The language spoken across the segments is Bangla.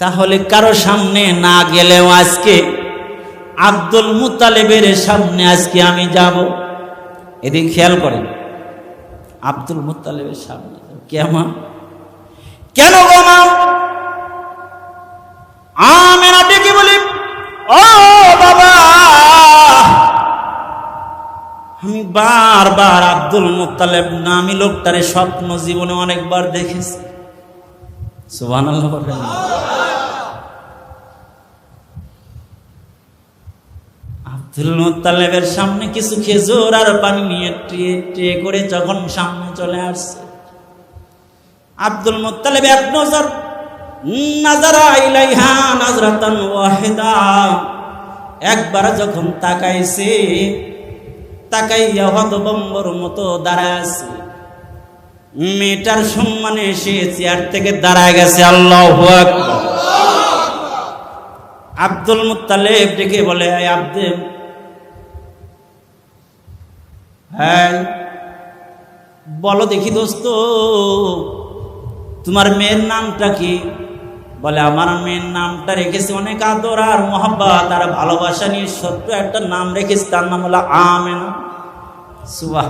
তাহলে কারও সামনে না গেলেও আজকে আব্দুল মুতালেবের সামনে আজকে আমি যাব। এদিক খেয়াল করেন, আব্দুল মুতালেবের সামনে কেমন কেন আমেনা ডেকে বলি, ও বাবা, আমি বারবার আব্দুল মুতালেব নামি লোকটারে স্বপ্ন জীবনে অনেকবার দেখেছি। সুবহানাল্লাহ আব্দুল সামনে কিছু খেজুর আর পানি নিয়ে ট্রে ট্রে করে যখন সামনে চলে আসছে। আব্দুল মুতালেব এক নজর, নাজারা ইলাইহা নাজরাতান ওয়াহিদা। একবার যখন তাকাইছে, তাকাইয়া হতবম্বর মতো দাঁড়ায় আছে। মেয়েটার সম্মানে সে চেয়ার থেকে দাঁড়ায় গেছে। আল্লাহ আব্দুল মুতালেব ডেকে বলে "এই আব্দুল হ্যাঁ। বলো দেখি দোস্ত, তোমার মেয়ের নামটা কি? বলে, আমার মেয়ের নামটা রেখেছি অনেক আদর আর মহাব্বত আর ভালোবাসা নিয়ে সত্য একটা নাম রেখেছি, তার নাম হলো আমেনা। সুবাহ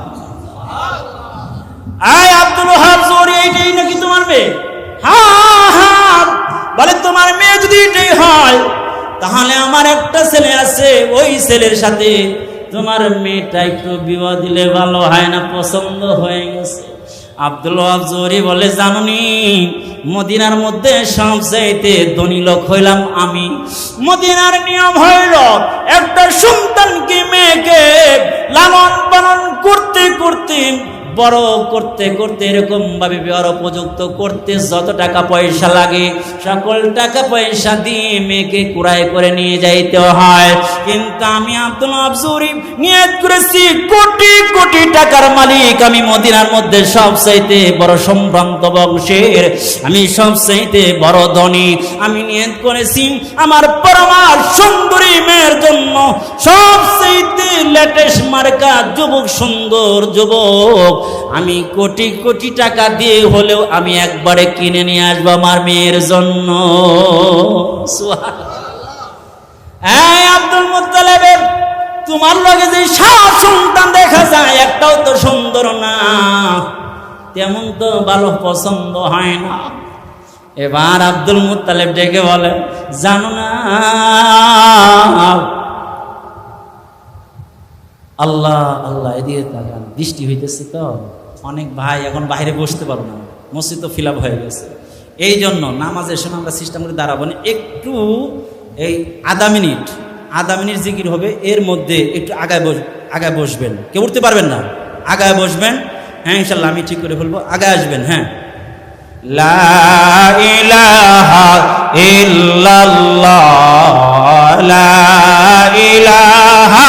আয় আব্দুল ওহাব জোরে এইটাই নাকি তোমার মেয়ে? হ্যাঁ হ্যাঁ বলে, তোমার মেয়ে যদি এটাই হয়, তাহলে আমার একটা ছেলে আছে, ওই ছেলের সাথে তোমার মেয়েটা একটু বিবাহ দিলে ভালো হয় না? পছন্দ হয়ে গেছে। আব্দুল জোরে বলে, জাননি, মদিনার মধ্যে সবচাইতে ধনী লোক হইলাম আমি। মদিনার নিয়ম হইল, একটা সন্তানকে মেয়েকে লালন পালন করতে করতে বড় করতে করতে এরকম ভাবে বিবাহ উপযুক্ত করতে যত টাকা পয়সা লাগে, সকল টাকা পয়সা দিয়ে মেয়েকে কুড়াই করে নিয়ে যাইতে হয়। কিন্তু আমি আব্দুল আফজুরি নিয়ত করেছি, কোটি কোটি টাকার মালিক। আমি মদিনার মধ্যে সব চাইতে বড় সম্ভ্রান্ত বংশের। আমি সব চাইতে বড় ধনী। আমি নিয়ত করেছি আমার পরমার সুন্দরী মেয়ের জন্য সব চাইতে লেটেস্ট মার্কা যুবক, সুন্দর যুবক। আমি কোটি কোটি টাকা দিয়ে হলেও আমি একবারে কিনে নিয়ে আসব আমার মেয়ের জন্য। আব্দুল মুত্তালেবের, তোমার লগে যে সাত সন্তান দেখা যায়, একটাও তো সুন্দর না। তেমন তো ভালো পছন্দ হয় না। এবার আব্দুল মুত্তালেব ডেকে বলে, জানো না আল্লাহ আল্লাহ, এদিকে তাকান। বৃষ্টি হইতেছে তো? অনেক ভাই এখন বাইরে বসতে পারব না। মসজিদ তো ফিল হয়ে গেছে। এই জন্য নামাজের সময় আমরা সিস্টেম করে দাঁড়াবো না। একটু এই আধা মিনিট আধা মিনিট জিকির হবে, এর মধ্যে একটু আগায় বস, আগায় বসবেন। কেউ উঠতে পারবেন না? আগায় বসবেন। হ্যাঁ ইনশাল্লাহ আমি ঠিক করে বলব আগায় আসবেন হ্যাঁ। লা ইলাহা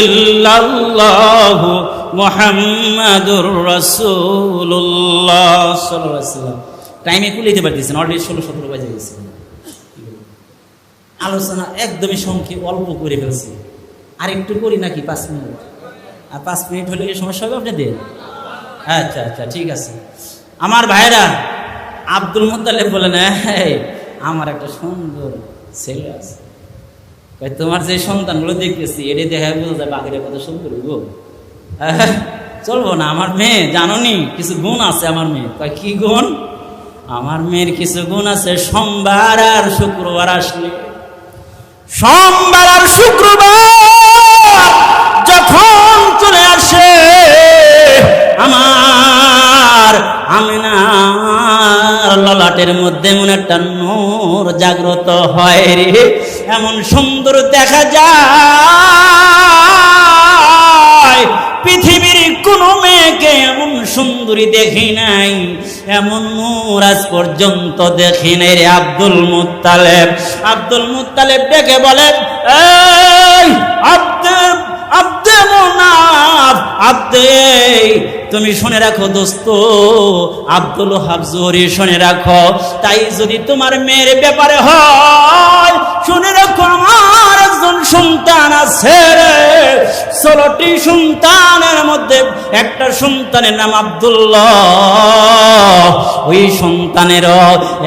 ইল্লাল্লাহ মোহাম্মদুর রাসূলুল্লাহ। সাল্লাল্লাহু আলাইহি সাল্লাম টাইমে কুলিতে পারতেছেন অলরেডি ষোলো সতেরো বাজে গেছে। আলোচনা একদমই সংক্ষেপ অল্প করে ফেলছি। আর একটু করি নাকি পাঁচ মিনিট? আর পাঁচ মিনিট হলে কি সমস্যা হবে আপনাদের? আচ্ছা আচ্ছা ঠিক আছে। আমার ভাইরা, আব্দুল মোতালেব বলেন হ্যাঁ আমার একটা সুন্দর ছেলে আছে। তোমার যে সন্তানগুলো দেখতেছি এটা দেখা বোঝা যায় বাঘের কত সুন্দর, গো। চলবো না, আমার মেয়ে, জাননি? কিছু গুণ আছে আমার মেয়ে। কয়, কি গুণ? আমার মেয়ের কিছু গুণ আছে, সোমবার আর শুক্রবার আসলে। সোমবার আর শুক্রবার যখন চলে আসে আমার আমিনার ললাটের মধ্যে মনে একটা নূর জাগ্রত হয় রে। এমন সুন্দর দেখা যায়। পৃথিবীর কোন মেয়েকে এমন সুন্দরী দেখি নাই। এমন নূর আজ পর্যন্ত দেখি নাই রে আব্দুল মুতালেব আব্দুল মুতালেব ডেকে বলেন এই, আব্দে তুমি শুনে রাখো দোস্ত, আব্দুল হাফজুরি শুনে রাখো। তাই যদি তোমার মেয়ের ব্যাপারে হয়, শুনে রাখো আমার একজন সন্তান আছে ষোলোটি সন্তানের মধ্যে একটা সন্তানের নাম আব্দুল্লাহ। ওই সন্তানেরও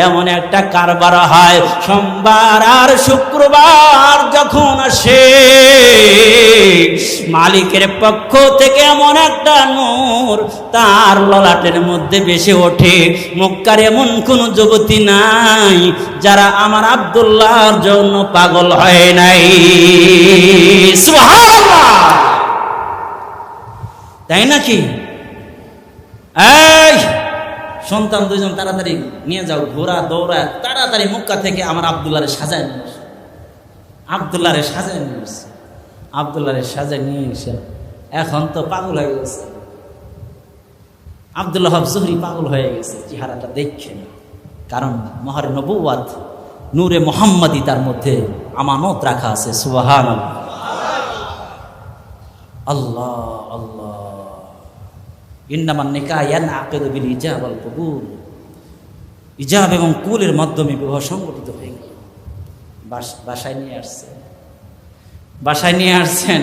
এমন একটা কারবার হয়, সোমবার আর শুক্রবার যখন আসে মালিকের পক্ষ থেকে এমন একটা নূর, তার ললাটের মধ্যে বেশি ওঠে। মক্কার এমন কোন যুবতী নাই, যারা আমার আব্দুল্লাহর জন্য পাগল হয় নাই। তাই নাকি? সন্তান দুজন তাড়াতাড়ি নিয়ে যাও, ঘোরা, দৌড়া, তাড়াতাড়ি মক্কা থেকে আমার আবদুল্লারে সাজায় নিয়ে। আবদুল্লারে সাজায় নিয়ে এসে সাজা নিয়ে এসে, এখন তো পাগল হয়ে গেছে। আবদুল্লাহ জহরি পাগল হয়ে গেছে, চেহারাটা দেখছেন কারণ মহারে নবুয়াদ নূরে মোহাম্মদী তার মধ্যে আমানত রাখা আছে সুবাহান আল্লাহ আল্লাহ। ইন্নামান নিকা ইয়ান আকেদ বিল ইজাব আল কবুল। ইজাব এবং কুলের মাধ্যমে বিবাহ সংগঠিত হয়ে গেল। বাস- বাসায় নিয়ে আসছে। বাসায় নিয়ে আসছেন।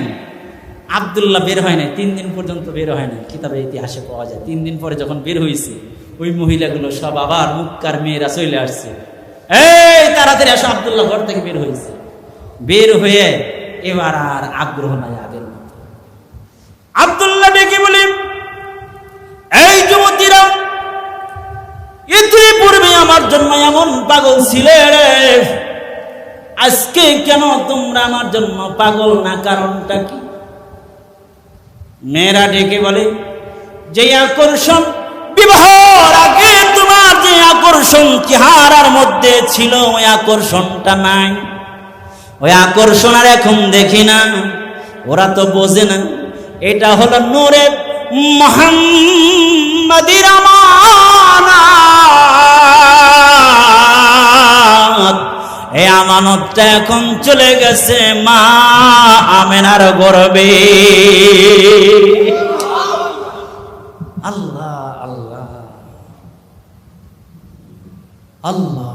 আবদুল্লাহ বের হয় নাই, তিন দিন পর্যন্ত বের হয় নাই। কিতাবে ইতিহাসে পাওয়া যায়, তিন দিন পরে যখন বের হয়েছে ওই মহিলাগুলো সব আবার মুক্কার মেয়েরা চলে আসছে। এই, তাড়াতাড়ি আসো, আবদুল্লাহ ঘর থেকে বের হয়েছে বের হয়ে এবার আর আগ্রহ নাই আগের মতো। আবদুল্লাহ ডেকে বলি, এই যুবতীরা, ইতিপূর্বে আমার জন্য এমন পাগল ছিলে রে। আজকে কেন তোমরা আমার জন্য পাগল না? কারণটা কি? মেয়েরা ডেকে বলে, যে আকর্ষণ, বিবাহর আগে তোমার যে আকর্ষণ চেহারার মধ্যে ছিল, ওই আকর্ষণটা নাই। ওই আকর্ষণ আর এখন দেখি না। ওরা তো বোঝে না, এটা হলো নূরে মোহাম্মদির আমানত এই আমানতটা এখন চলে গেছে মা আমেনার গর্বে। আল্লাহ আল্লাহ। আল্লাহ।